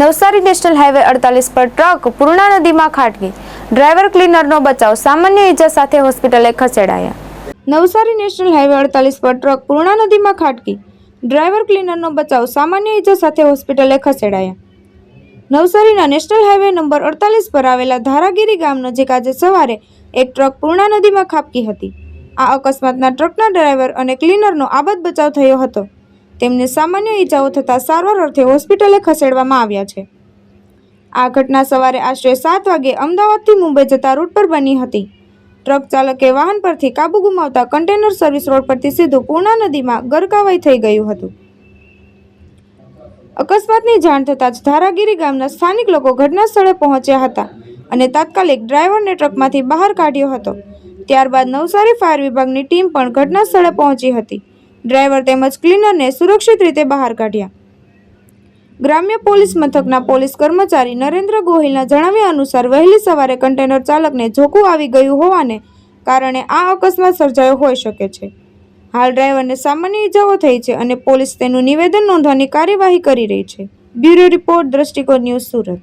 Navsari national highway અડતાલીસ પર truck Purna નદીમાં ખાટકી. ડ્રાઈવર ક્લીનરનો બચાવ સામાન્ય ઈજા સાથે હોસ્પિટલે ખસેડાયા. નવસારી નેશનલ હાઈવે અડતાલીસ પર ટ્રક પૂર્ણા નદીમાં ખાટકી. ડ્રાઈવર ક્લીનરનો બચાવ સામાન્ય ઈજા સાથે હોસ્પિટલે ખસેડાયા. નવસારીના નેશનલ હાઈવે નંબર અડતાલીસ પર આવેલા ધારાગીરી ગામ નજીક આજે સવારે એક ટ્રક પૂર્ણા નદીમાં ખાબકી હતી. આ અકસ્માતના ટ્રકના ડ્રાઈવર અને ક્લીનરનો આબદ બચાવ થયો હતો. તેમને સામાન્ય ઈજાઓ થતાં સારવાર અર્થે હોસ્પિટલે ખસેડવામાં આવ્યા છે. આ ઘટના સવારે આશરે સાત વાગે અમદાવાદથી મુંબઈ જતા રૂટ પર બની હતી. ટ્રક ચાલકે વાહન પરથી કાબુ ગુમાવતા કન્ટેનર સર્વિસ રોડ પરથી સીધું પૂર્ણા નદીમાં ગરકાવાઈ થઈ ગયું હતું. અકસ્માતની જાણ થતાં જ ધારાગીરી ગામના સ્થાનિક લોકો ઘટના સ્થળે પહોંચ્યા હતા અને તાત્કાલિક ડ્રાઈવરને ટ્રકમાંથી બહાર કાઢ્યો હતો. ત્યારબાદ નવસારી ફાયર વિભાગની ટીમ પણ ઘટના સ્થળે પહોંચી હતી. ડ્રાઈવર તેમજ ક્લીનરને સુરક્ષિત રીતે બહાર કાઢ્યા. ગ્રામ્ય પોલીસ મથકના પોલીસ કર્મચારી નરેન્દ્ર ગોહિલના જણાવ્યા અનુસાર વહેલી સવારે કન્ટેનર ચાલકને ઝોકું આવી ગયું હોવાને કારણે આ અકસ્માત સર્જાયો હોઈ શકે છે. હાલ ડ્રાઈવરને સામાન્ય ઈજાઓ થઈ છે અને પોલીસ તેનું નિવેદન નોંધવાની કાર્યવાહી કરી રહી છે. Bureau report Drishtikon news Surat.